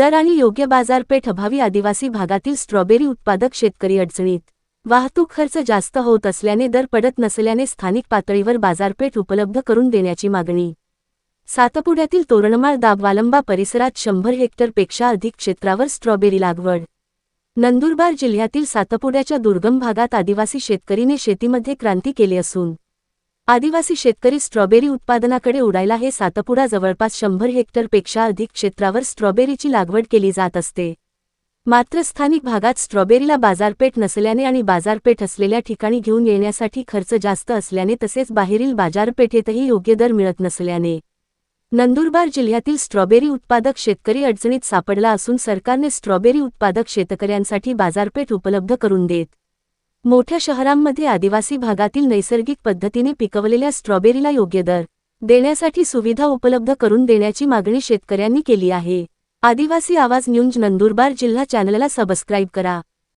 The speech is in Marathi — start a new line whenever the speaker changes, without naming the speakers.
दर आणि योग्य बाजारपेठ अभावी आदिवासी भागातील स्ट्रॉबेरी उत्पादक शेतकरी अडचणीत. वाहतूक खर्च जास्त होत असल्याने दर पडत नसल्याने स्थानिक पातळीवर बाजारपेठ उपलब्ध करून देण्याची मागणी. सातपुड्यातील तोरणमाळ दाबवालंबा परिसरात शंभर हेक्टरपेक्षा अधिक क्षेत्रावर स्ट्रॉबेरी लागवड. नंदुरबार जिल्ह्यातील सातपुड्याच्या दुर्गम भागात आदिवासी शेतकरीने शेतीमध्ये क्रांती केली असून आदिवासी शेतकरी स्ट्रॉबेरी उत्पादनाकडे उडायला हे सातपुडा जवळपास शंभर हेक्टरपेक्षा अधिक क्षेत्रावर स्ट्रॉबेरीची लागवड केली जात असते. मात्र स्थानिक भागात स्ट्रॉबेरीला बाजारपेठ नसल्याने आणि बाजारपेठ असलेल्या ठिकाणी घेऊन येण्यासाठी खर्च जास्त असल्याने तसेच बाहेरील बाजारपेठेतही योग्य दर मिळत नसल्याने. नंदुरबार जिल्ह्यातील स्ट्रॉबेरी उत्पादक शेतकरी अडचणीत सापडला असून सरकारने स्ट्रॉबेरी उत्पादक शेतकऱ्यांसाठी बाजारपेठ उपलब्ध करून देत मोठ्या शहरांमध्ये आदिवासी भागातील नैसर्गिक पद्धतीने पिकवलेल्या स्ट्रॉबेरीला योग्य दर देण्यासाठी सुविधा उपलब्ध करून देण्याची मागणी शेतकऱ्यांनी केली आहे. आदिवासी आवाज न्यूज नंदुरबार जिल्हा चॅनलला सबस्क्राईब करा.